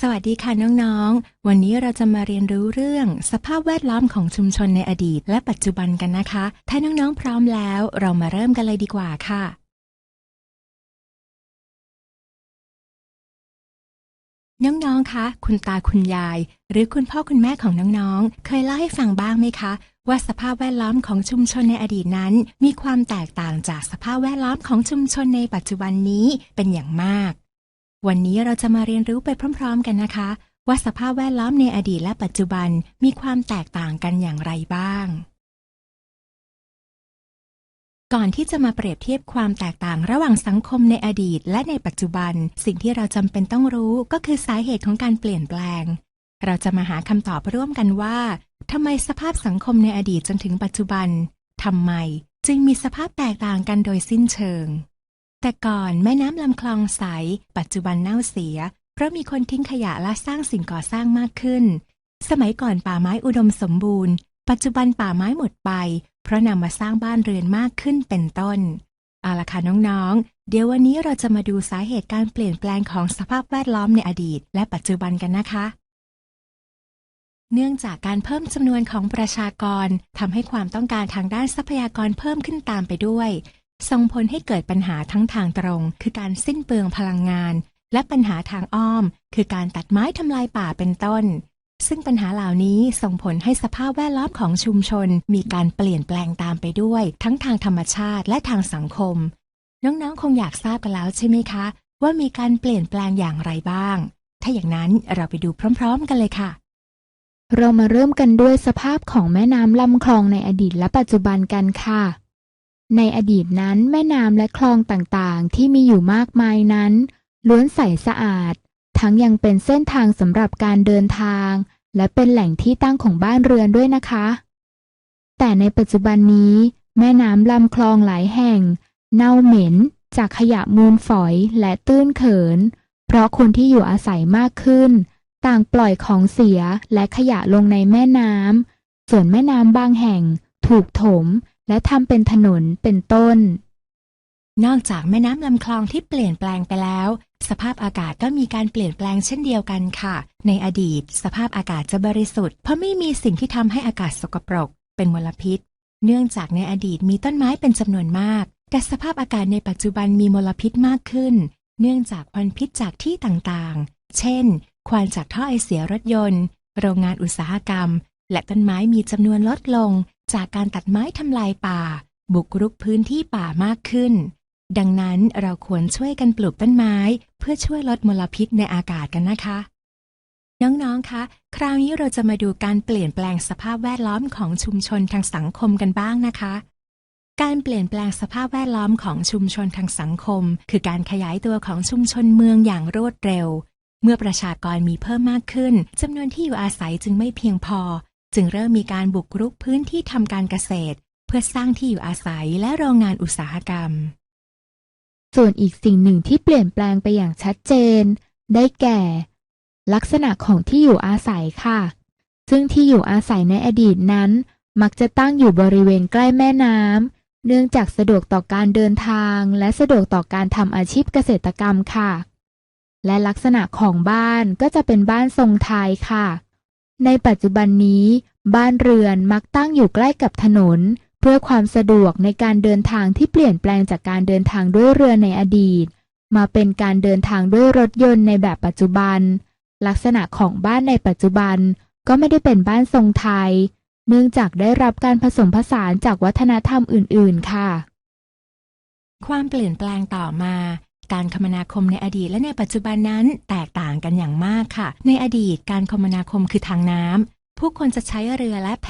สวัสดีค่ะน้องๆ วันนี้เราจะมาเรียนรู้เรื่อง สภาพแวดล้อมของชุมชนในอดีต และปัจจุบันกันนะคะ ถ้าน้องๆพร้อมแล้ว เรามาเริ่มกันเลยดีกว่าค่ะ น้องๆ คะ คุณตาคุณยาย หรือคุณพ่อคุณแม่ของน้องๆ เคยเล่าให้ฟังบ้างไหมคะ ว่าสภาพแวดล้อมของชุมชนในอดีตนั้น มีความแตกต่างจากสภาพแวดล้อมของชุมชนในปัจจุบันนี้เป็นอย่างมาก วันนี้เราจะมาเรียนรู้ไปพร้อม ๆ กันนะคะ ว่าสภาพแวดล้อมในอดีตและปัจจุบันมีความแตกต่างกันอย่างไรบ้าง ก่อนที่จะมาเปรียบเทียบความแตกต่างระหว่างสังคมในอดีต และในปัจจุบัน สิ่งที่เราจำเป็นต้องรู้ก็คือสาเหตุของการเปลี่ยนแปลง เราจะมาหาคำตอบร่วมกันว่าทำไมสภาพสังคมในอดีตจนถึงปัจจุบันทำไมจึงมีสภาพแตกต่างกันโดยสิ้นเชิง แต่ก่อนแม่น้ำลำคลองใส ปัจจุบันเน่าเสีย เพราะมีคนทิ้งขยะและสร้างสิ่งก่อสร้างมากขึ้น สมัยก่อนป่าไม้อุดมสมบูรณ์ ปัจจุบันป่าไม้หมดไป เพราะนำมาสร้างบ้านเรือนมากขึ้นเป็นต้นเอาละค่ะน้องๆ เดี๋ยววันนี้เราจะมาดูสาเหตุการเปลี่ยนแปลงของสภาพแวดล้อมในอดีต และปัจจุบันกันนะคะ เนื่องจากการเพิ่มจำนวนของประชากรทำให้ความต้องการทางด้านทรัพยากรเพิ่มขึ้นตามไปด้วย ส่งผลให้เกิดปัญหาทั้งทางตรง คือการสิ้นเปลืองพลังงาน และปัญหาทางอ้อม คือการตัดไม้ทำลายป่าเป็นต้น ซึ่งปัญหาเหล่านี้ส่งผลให้สภาพแวดล้อมของชุมชน มีการเปลี่ยนแปลงตามไปด้วย ทั้งทางธรรมชาติและทางสังคม น้องๆ คงอยากทราบกันแล้วใช่ไหมคะ ว่ามีการเปลี่ยนแปลงอย่างไรบ้าง ถ้าอย่างนั้นเราไปดูพร้อม ๆ กันเลยค่ะเรามาเริ่มกันด้วยสภาพของแม่น้ำลำคลองในอดีตและปัจจุบันกันค่ะ ในอดีตนั้นแม่น้ำและคลองต่างๆ ที่มีอยู่มากมายนั้น ล้วนใสสะอาด ทั้งยังเป็นเส้นทางสำหรับการเดินทาง และเป็นแหล่งที่ตั้งของบ้านเรือนด้วยนะคะ แต่ในปัจจุบันนี้ แม่น้ำลำคลองหลายแห่ง เน่าเหม็น จากขยะมูลฝอยและตื้นเขิน เพราะคนที่อยู่อาศัยมากขึ้น ต่างปล่อยของเสียและขยะลงในแม่น้ำส่วนแม่น้ำบางแห่งถูกถม และทำเป็นถนนเป็นต้น นอกจากแม่น้ำลำคลองที่เปลี่ยนแปลงไปแล้ว สภาพอากาศก็มีการเปลี่ยนแปลงเช่นเดียวกันค่ะ ในอดีต สภาพอากาศจะบริสุทธิ์ เพราะไม่มีสิ่งที่ทำให้อากาศสกปรก เป็นมลพิษ เนื่องจากในอดีตมีต้นไม้เป็นจำนวนมาก แต่สภาพอากาศในปัจจุบันมีมลพิษมากขึ้น เนื่องจากควันพิษจากที่ต่างๆ เช่น ควันจากท่อไอเสียรถยนต์ โรงงานอุตสาหกรรม และต้นไม้มีจำนวนลดลง จากการตัดไม้ทำลายป่า บุกรุกพื้นที่ป่ามากขึ้น ดังนั้นเราควรช่วยกันปลูกต้นไม้ เพื่อช่วยลดมลพิษในอากาศกันนะคะ น้องๆ คะ คราวนี้เราจะมาดูการเปลี่ยนแปลงสภาพแวดล้อมของชุมชนทางสังคมกันบ้างนะคะ การเปลี่ยนแปลงสภาพแวดล้อมของชุมชนทางสังคม คือการขยายตัวของชุมชนเมืองอย่างรวดเร็วเมื่อประชากรมีเพิ่มมากขึ้นจำนวนที่อยู่อาศัยจึงไม่เพียงพอ จึงเริ่มมีการบุกรุกพื้นที่ทำการเกษตร เพื่อสร้างที่อยู่อาศัยและโรงงานอุตสาหกรรม ส่วนอีกสิ่งหนึ่งที่เปลี่ยนแปลงไปอย่างชัดเจน ได้แก่ ลักษณะของที่อยู่อาศัยค่ะ ซึ่งที่อยู่อาศัยในอดีตนั้น มักจะตั้งอยู่บริเวณใกล้แม่น้ำเนื่องจากสะดวกต่อการเดินทาง และสะดวกต่อการทำอาชีพเกษตรกรรมค่ะ และลักษณะของบ้านก็จะเป็นบ้านทรงไทยค่ะ ในปัจจุบันนี้ บ้านเรือนมักตั้งอยู่ใกล้กับถนน เพื่อความสะดวกในการเดินทางที่เปลี่ยนแปลงจากการเดินทางด้วยเรือในอดีต มาเป็นการเดินทางด้วยรถยนต์ในแบบปัจจุบัน ลักษณะของบ้านในปัจจุบันก็ไม่ได้เป็นบ้านทรงไทย เนื่องจากได้รับการผสมผสานจากวัฒนธรรมอื่น ๆ ค่ะ ความเปลี่ยนแปลงต่อมา การคมนาคมในอดีตและในปัจจุบันนั้นแตกต่างกันอย่างมากค่ะ ในอดีตการคมนาคมคือทางน้ำผู้คนจะใช้เรือและแพ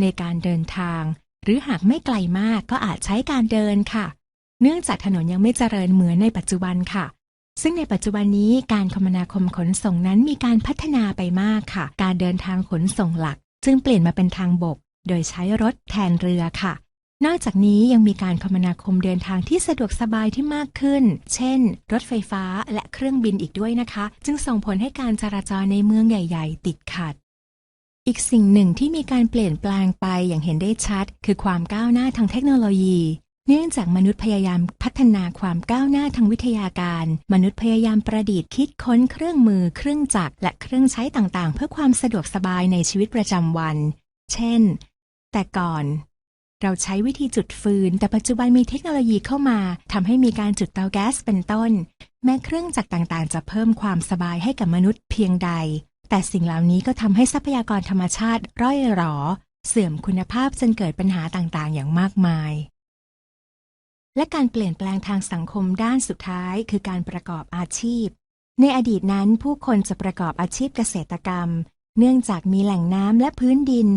ในการเดินทาง หรือหากไม่ไกลมากก็อาจใช้การเดินค่ะ เนื่องจากถนนยังไม่เจริญเหมือนในปัจจุบันค่ะซึ่งในปัจจุบันนี้การคมนาคมขนส่งนั้นมีการพัฒนาไปมากค่ะ การเดินทางขนส่งหลัก จึงเปลี่ยนมาเป็นทางบก โดยใช้รถแทนเรือค่ะ นอกจากนี้ยังมีการคมนาคมเดินทางที่สะดวกสบายที่มากขึ้น เช่น รถไฟฟ้าและเครื่องบินอีกด้วยนะคะ จึงส่งผลให้การจราจรในเมืองใหญ่ ๆ ติดขัด อีกสิ่งหนึ่งที่มีการเปลี่ยนแปลงไปอย่างเห็นได้ชัด คือความก้าวหน้าทางเทคโนโลยีเนื่องจากมนุษย์พยายามพัฒนาความก้าวหน้าทางวิทยาการ มนุษย์พยายามประดิษฐ์คิดค้นเครื่องมือ เครื่องจักร และเครื่องใช้ต่างๆ เพื่อความสะดวกสบายในชีวิตประจำวัน เช่น แต่ก่อน เราใช้วิธีจุดฟืน แต่ปัจจุบันมีเทคโนโลยีเข้ามาทำให้มีการจุดเตาแก๊สเป็นต้น แม้เครื่องจักรต่างๆ จะเพิ่มความสบายให้กับมนุษย์เพียงใด แต่สิ่งเหล่านี้ก็ทำให้ทรัพยากรธรรมชาติร่อยหรอ เสื่อมคุณภาพจนเกิดปัญหาต่างๆ อย่างมากมาย และการเปลี่ยนแปลงทางสังคมด้านสุดท้าย คือการประกอบอาชีพ ในอดีตนั้นผู้คนจะประกอบอาชีพเกษตรกรรม เนื่องจากมีแหล่งน้ำและพื้นดิน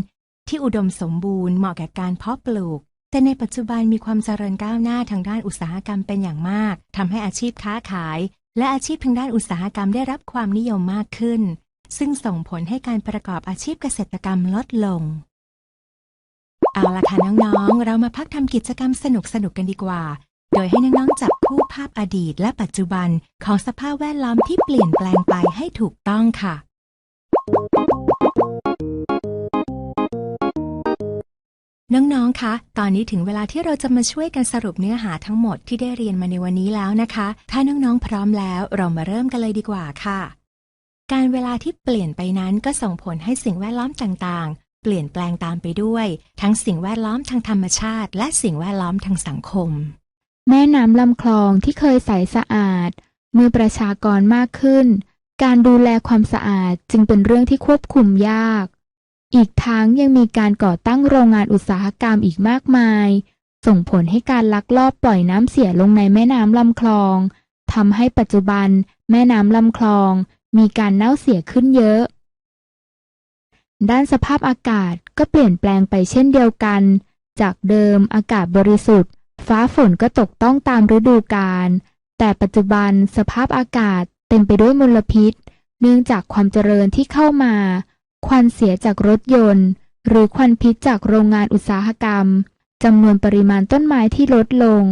ที่อุดมสมบูรณ์เหมาะแก่การเพาะปลูก แต่ในปัจจุบันมีความเจริญก้าวหน้าทางด้านอุตสาหกรรมเป็นอย่างมากทำให้อาชีพค้าขาย และอาชีพทางด้านอุตสาหกรรมได้รับความนิยมมากขึ้น ซึ่งส่งผลให้การประกอบอาชีพเกษตรกรรมลดลง เอาล่ะค่ะน้องๆ เรามาพักทำกิจกรรมสนุกๆกันดีกว่า โดยให้น้องๆจับคู่ภาพอดีตและปัจจุบันของสภาพแวดล้อมที่เปลี่ยนแปลงไปให้ถูกต้องค่ะ น้องๆ คะ ตอนนี้ถึงเวลาที่เราจะมาช่วยกันสรุปเนื้อหาทั้งหมดที่ได้เรียนมาในวันนี้แล้วนะคะ ถ้าน้องๆ พร้อมแล้วเรามาเริ่มกันเลยดีกว่าค่ะ การเวลาที่เปลี่ยนไปนั้นก็ส่งผลให้สิ่งแวดล้อมต่างๆ เปลี่ยนแปลงตามไปด้วย ทั้งสิ่งแวดล้อมทางธรรมชาติ และสิ่งแวดล้อมทางสังคม แม่น้ำลำคลองที่เคยใสสะอาด เมื่อประชากรมากขึ้น การดูแลความสะอาดจึงเป็นเรื่องที่ควบคุมยาก อีกทั้งยังมีการก่อตั้งโรงงานอุตสาหกรรมอีกมากมาย ส่งผลให้การลักลอบปล่อยน้ำเสียลงในแม่น้ำลำคลองทำให้ปัจจุบันแม่น้ำลำคลอง มีการเน่าเสียขึ้นเยอะ ด้านสภาพอากาศก็เปลี่ยนแปลงไปเช่นเดียวกัน จากเดิมอากาศบริสุทธิ์ ฟ้าฝนก็ตกต้องตามฤดูกาลแต่ปัจจุบันสภาพอากาศเต็มไปด้วยมลพิษ เนื่องจากความเจริญที่เข้ามา ควันเสียจากรถยนต์ หรือควันพิษจากโรงงานอุตสาหกรรมจำนวนปริมาณต้นไม้ที่ลดลง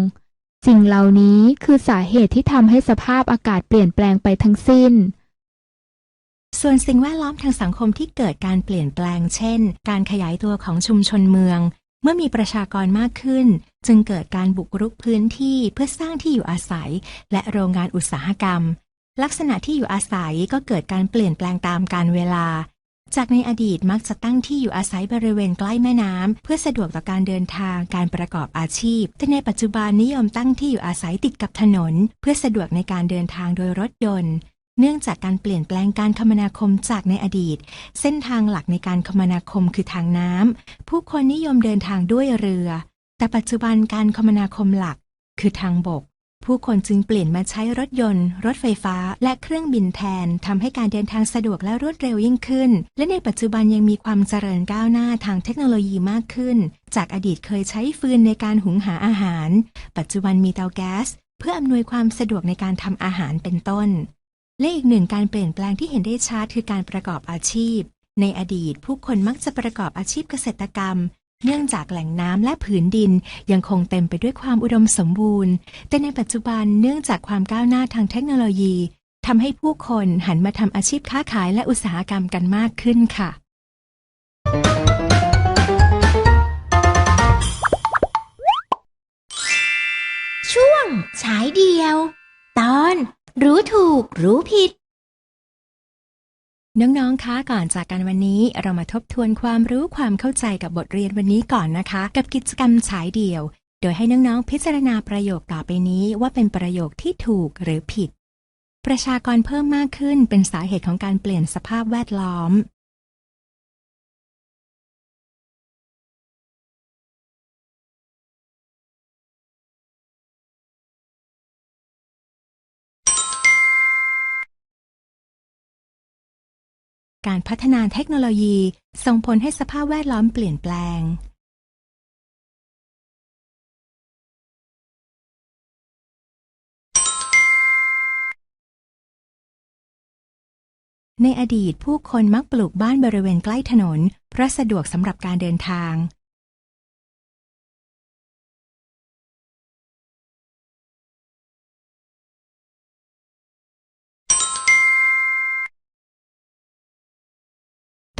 สิ่งเหล่านี้คือสาเหตุที่ทำให้สภาพอากาศเปลี่ยนแปลงไปทั้งสิ้น ส่วนสิ่งแวดล้อมทางสังคมที่เกิดการเปลี่ยนแปลง เช่น การขยายตัวของชุมชนเมือง เมื่อมีประชากรมากขึ้น จึงเกิดการบุกรุกพื้นที่เพื่อสร้างที่อยู่อาศัย และโรงงานอุตสาหกรรม ลักษณะที่อยู่อาศัยก็เกิดการเปลี่ยนแปลงตามกาลเวลา จากในอดีตมักจะตั้งที่อยู่อาศัยบริเวณใกล้แม่น้ำเพื่อสะดวกต่อการเดินทางการประกอบอาชีพ แต่ในปัจจุบันนิยมตั้งที่อยู่อาศัยติดกับถนน เพื่อสะดวกในการเดินทางโดยรถยนต์เนื่องจากการเปลี่ยนแปลงการคมนาคมจากในอดีต เส้นทางหลักในการคมนาคมคือทางน้ำผู้คนนิยมเดินทางด้วยเรือ แต่ปัจจุบันการคมนาคมหลักคือทางบก ผู้คนจึงเปลี่ยนมาใช้รถยนต์ รถไฟฟ้า และเครื่องบินแทนทำให้การเดินทางสะดวกและรวดเร็วยิ่งขึ้น และในปัจจุบันยังมีความเจริญก้าวหน้าทางเทคโนโลยีมากขึ้น จากอดีตเคยใช้ฟืนในการหุงหาอาหาร ปัจจุบันมีเตาแก๊ส เพื่ออำนวยความสะดวกในการทำอาหารเป็นต้น และอีกหนึ่งการเปลี่ยนแปลงที่เห็นได้ชัดคือการประกอบอาชีพในอดีตผู้คนมักจะประกอบอาชีพเกษตรกรรม เนื่องจากแหล่งน้ำและผืนดินยังคงเต็มไปด้วยความอุดมสมบูรณ์ แต่ในปัจจุบันเนื่องจากความก้าวหน้าทางเทคโนโลยีทำให้ผู้คนหันมาทำอาชีพค้าขายและอุตสาหกรรมกันมากขึ้นค่ะ ช่วงฉายเดียว ตอนรู้ถูกรู้ผิด น้องๆ คะก่อนจากกันวันนี้เรามาทบทวนความรู้ความเข้าใจกับบทเรียนวันนี้ก่อนนะคะ กับกิจกรรมฉายเดี่ยว โดยให้น้องๆ พิจารณาประโยคต่อไปนี้ว่าเป็นประโยคที่ถูกหรือผิด ประชากรเพิ่มมากขึ้นเป็นสาเหตุของการเปลี่ยนสภาพแวดล้อม การพัฒนาเทคโนโลยีส่งผลให้สภาพแวดล้อมเปลี่ยนแปลง ในอดีตผู้คนมักปลูกบ้านบริเวณใกล้ถนนเพราะสะดวกสำหรับการเดินทาง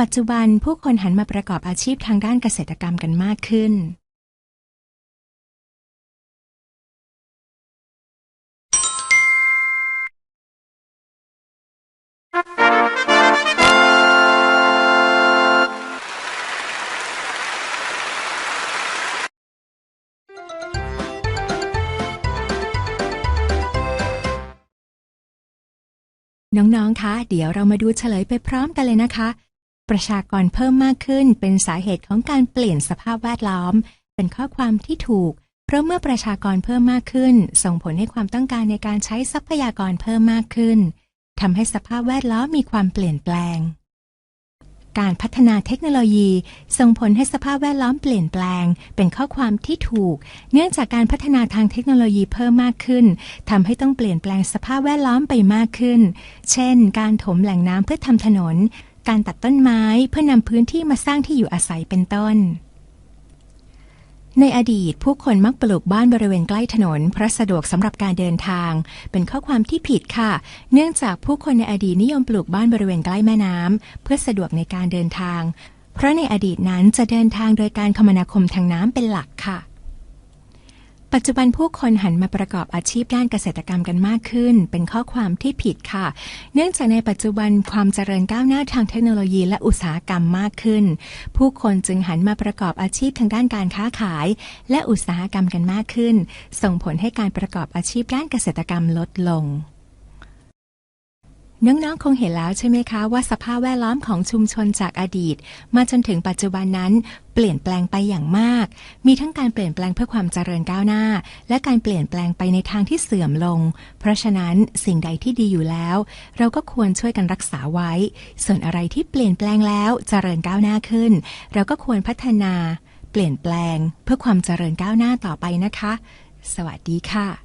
ปัจจุบันผู้คนหันมาประกอบอาชีพทางด้านเกษตรกรรมกันมากขึ้น น้อง ๆ คะ เดี๋ยวเรามาดูเฉลยไปพร้อมกันเลยนะคะ ประชากรเพิ่มมากขึ้นเป็นสาเหตุของการเปลี่ยนสภาพแวดล้อม เป็นข้อความที่ถูก เพราะเมื่อประชากรเพิ่มมากขึ้น ส่งผลให้ความต้องการในการใช้ทรัพยากรเพิ่มมากขึ้นทำให้สภาพแวดล้อมมีความเปลี่ยนแปลง การพัฒนาเทคโนโลยีส่งผลให้สภาพแวดล้อมเปลี่ยนแปลง เป็นข้อความที่ถูก เนื่องจากการพัฒนาทางเทคโนโลยีเพิ่มมากขึ้นทำให้ต้องเปลี่ยนแปลงสภาพแวดล้อมไปมากขึ้น เช่น การถมแหล่งน้ำเพื่อทำถนน การตัดต้นไม้เพื่อนำพื้นที่มาสร้างที่อยู่อาศัยเป็นต้น ในอดีตผู้คนมักปลูกบ้านบริเวณใกล้ถนนเพราะสะดวกสำหรับการเดินทาง เป็นข้อความที่ผิดค่ะ เนื่องจากผู้คนในอดีตนิยมปลูกบ้านบริเวณใกล้แม่น้ำเพื่อสะดวกในการเดินทาง เพราะในอดีตนั้นจะเดินทางโดยการคมนาคมทางน้ำเป็นหลักค่ะ ปัจจุบันผู้คนหันมาประกอบอาชีพด้านเกษตรกรรมกันมากขึ้น เป็นข้อความที่ผิดค่ะ เนื่องจากในปัจจุบันความเจริญก้าวหน้าทางเทคโนโลยีและอุตสาหกรรมมากขึ้น ผู้คนจึงหันมาประกอบอาชีพทางด้านการค้าขาย และอุตสาหกรรมกันมากขึ้น ส่งผลให้การประกอบอาชีพด้านเกษตรกรรมลดลง น้องๆ คงเห็นแล้วใช่ไหมคะว่าสภาพแวดล้อมของชุมชนจากอดีต มาจนถึงปัจจุบันนั้นเปลี่ยนแปลงไปอย่างมาก มีทั้งการเปลี่ยนแปลงเพื่อความเจริญก้าวหน้า และการเปลี่ยนแปลงไปในทางที่เสื่อมลง เพราะฉะนั้นสิ่งใดที่ดีอยู่แล้ว เราก็ควรช่วยกันรักษาไว้ ส่วนอะไรที่เปลี่ยนแปลงแล้วเจริญก้าวหน้าขึ้น เราก็ควรพัฒนา เปลี่ยนแปลง เพื่อความเจริญก้าวหน้าต่อไปนะคะ สวัสดีค่ะ